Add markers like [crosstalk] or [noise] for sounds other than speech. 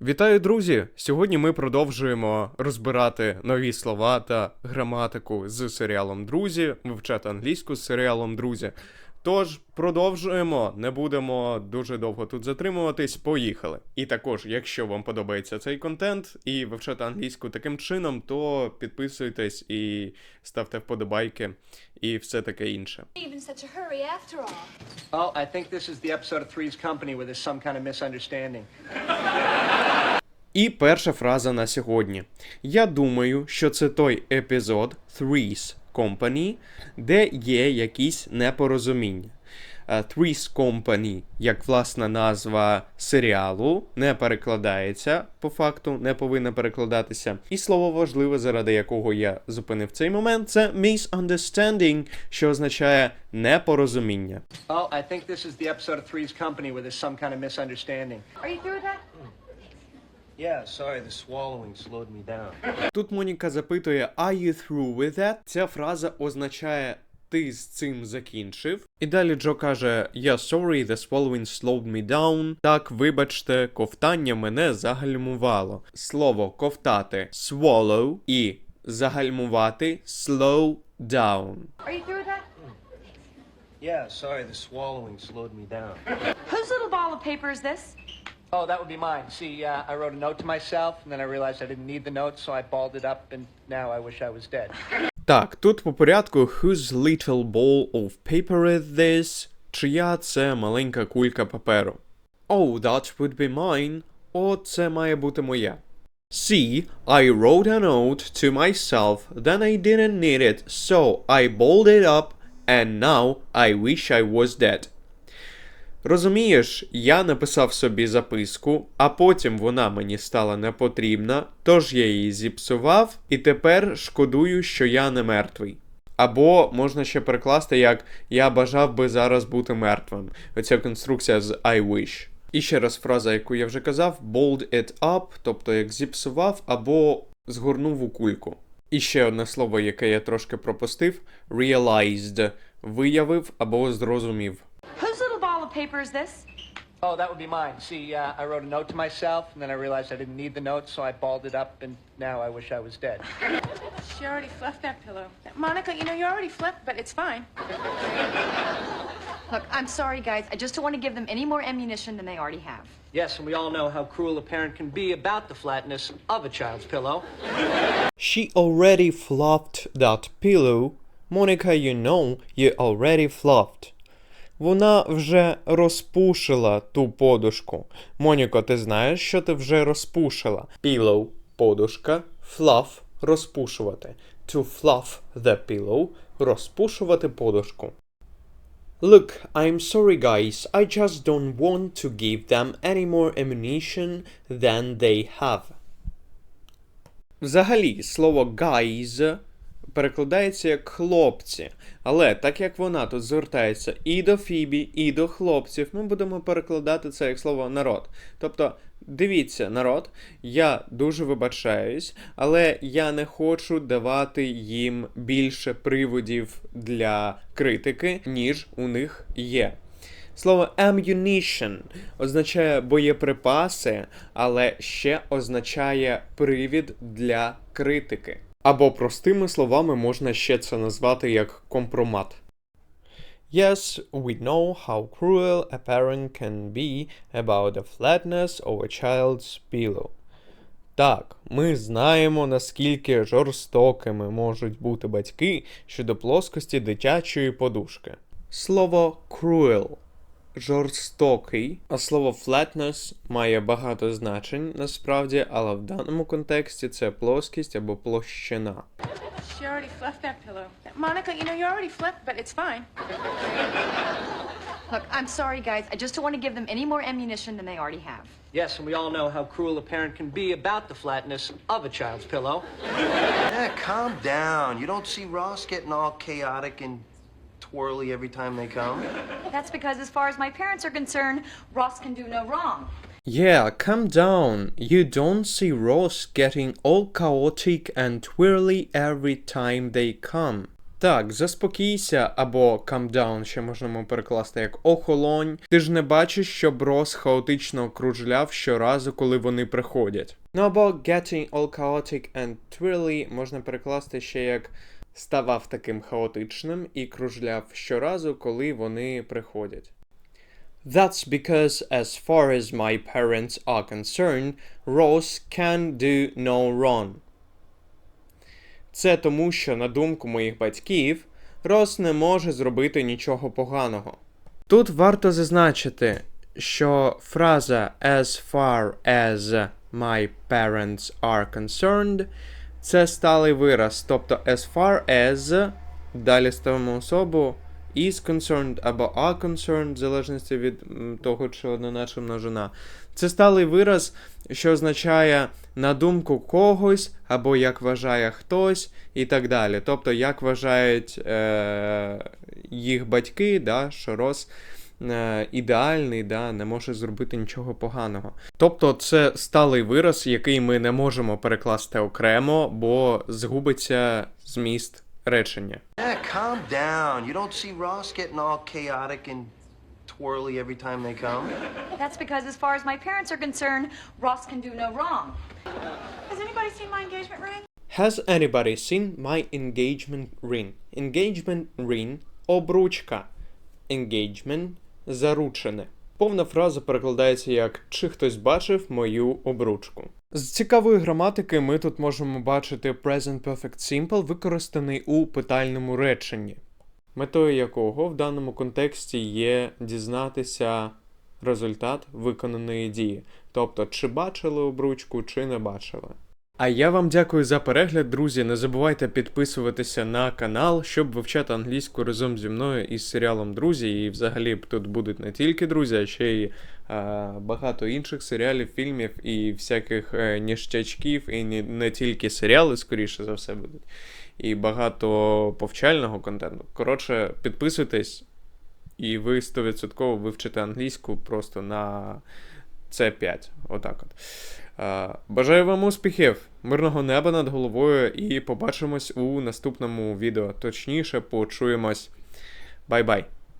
Вітаю, друзі! Сьогодні ми продовжуємо розбирати нові слова та граматику з серіалом Друзі, вивчати англійську з серіалом Друзі. Тож продовжуємо, не будемо дуже довго тут затримуватись. Поїхали. І також, якщо вам подобається цей контент і вивчати англійську таким чином, то підписуйтесь і ставте вподобайки і все таке інше. Oh, I think this is the episode of Three's Company where there's some kind of misunderstanding. І перша фраза на сьогодні. Я думаю, що це той епізод Three's Company, де є якісь непорозуміння. Е, Three's Company, як власна назва серіалу, не перекладається по факту, не повинна перекладатися. І слово важливе, заради якого я зупинив цей момент, це misunderstanding, що означає непорозуміння. Oh, I think this is the episode of Three's Company where there's some kind of misunderstanding. Are you through with that? Yeah, sorry, the swallowing slowed me down. Тут Моніка запитує Are you through with that? Ця фраза означає ти з цим закінчив. І далі Джо каже Yeah, sorry, the swallowing slowed me down. Так, вибачте, ковтання мене загальмувало. Слово ковтати swallow і загальмувати slow down. Are you through with that? Yeah, sorry, the swallowing slowed me down. Whose little ball of paper is this? Oh, that would be mine. See, uh, I wrote a note to myself, and then I realized I didn't need the note, so I balled it up, and now I wish I was dead. [laughs] Так, тут по порядку Whose little ball of paper is this? Чия це маленька кулька паперу? Oh, that would be mine. О, це має бути моя. See, I wrote a note to myself, then I didn't need it, so I balled it up, and now I wish I was dead. Розумієш, я написав собі записку, а потім вона мені стала непотрібна, тож я її зіпсував, і тепер шкодую, що я не мертвий. Або можна ще перекласти як Я бажав би зараз бути мертвим. Оця конструкція з I wish. І ще раз фраза, яку я вже казав, balled it up, тобто як зіпсував або згорнув у кульку. І ще одне слово, яке я трошки пропустив: realized, виявив або зрозумів. Paper is this? Oh, that would be mine. See, uh, I wrote a note to myself, and then I realized I didn't need the note, so I balled it up, and now I wish I was dead. [laughs] She already fluffed that pillow. Monica, you know, you already fluffed, but it's fine. Look, I'm sorry, guys. I just don't want to give them any more ammunition than they already have. Yes, and we all know how cruel a parent can be about the flatness of a child's pillow. She already fluffed that pillow. Monica, you know, you already fluffed. Вона вже розпушила ту подушку. Моніко, ти знаєш, що ти вже розпушила? Pillow – подушка, fluff – розпушувати. To fluff the pillow – розпушувати подушку. Look, I'm sorry guys, I just don't want to give them any more ammunition than they have. Взагалі, слово guys перекладається як хлопці. Але так як вона тут звертається і до Фібі, і до хлопців, ми будемо перекладати це як слово народ. Тобто, дивіться, народ, я дуже вибачаюсь, але я не хочу давати їм більше приводів для критики, ніж у них є. Слово ammunition означає боєприпаси, але ще означає привід для критики. Або простими словами можна ще це назвати як компромат. Yes, we know how cruel a parent can be about the flatness of a child's pillow. Так, ми знаємо, наскільки жорстокими можуть бути батьки щодо плоскості дитячої подушки. Слово cruel жорстокий, а слово flatness має багато значень насправді, але в даному контексті це плоскість або площина. She already fluffed that pillow. Monica, you know, you already fluffed, but it's fine. Look, I'm sorry, guys. I just don't want to give them any more ammunition than they already have. Yes, and we all know how cruel a parent can be about the flatness of a child's pillow. Yeah, calm down. You don't see Ross getting all chaotic and twirly every time they come? That's because, as far as my parents are concerned, Ross can do no wrong. Yeah, calm down. You don't see Ross getting all chaotic and twirly every time they come. Так, заспокійся або calm down, ще можна можемо перекласти як охолонь. Ти ж не бачиш, щоб Рос хаотично кружляв щоразу, коли вони приходять. Ну або getting all chaotic and twirly можна перекласти ще як ставав таким хаотичним і кружляв щоразу, коли вони приходять. That's because, as far as my parents are concerned, Ross can do no wrong. Це тому, що, на думку моїх батьків, Рос не може зробити нічого поганого. Тут варто зазначити, що фраза as far as my parents are concerned це сталий вираз, тобто as far as, далі ставимо особу is concerned або are concerned, в залежності від того, чи однина чи множина. Це сталий вираз, що означає на думку когось, або як вважає хтось, і так далі. Тобто, як вважають е- їх батьки, да, що Рос е- ідеальний, да, не може зробити нічого поганого. Тобто, це сталий вираз, який ми не можемо перекласти окремо, бо згубиться зміст речення. Calm down. You don't see Ross getting all chaotic and twirly every time they come? That's because, as far as my parents are concerned, Ross can do no wrong. Has anybody seen my engagement ring? Has anybody seen my engagement ring? Engagement ring – обручка. Engagement – заручене. Повна фраза перекладається як Чи хтось бачив мою обручку. З цікавої граматики ми тут можемо бачити Present Perfect Simple, використаний у питальному реченні, метою якого в даному контексті є дізнатися результат виконаної дії. Тобто, чи бачили обручку, чи не бачили. А я вам дякую за перегляд, друзі. Не забувайте підписуватися на канал, щоб вивчати англійську разом зі мною із серіалом Друзі. І взагалі тут будуть не тільки друзі, а ще й е, багато інших серіалів, фільмів і всяких е, ніштячків, і не, не тільки серіали, скоріше за все, будуть. І багато повчального контенту. Коротше, підписуйтесь, і ви 100% вивчите англійську просто на C5. Отак от. Бажаю вам успіхів, мирного неба над головою і побачимось у наступному відео. Точніше, почуємось. Бай-бай.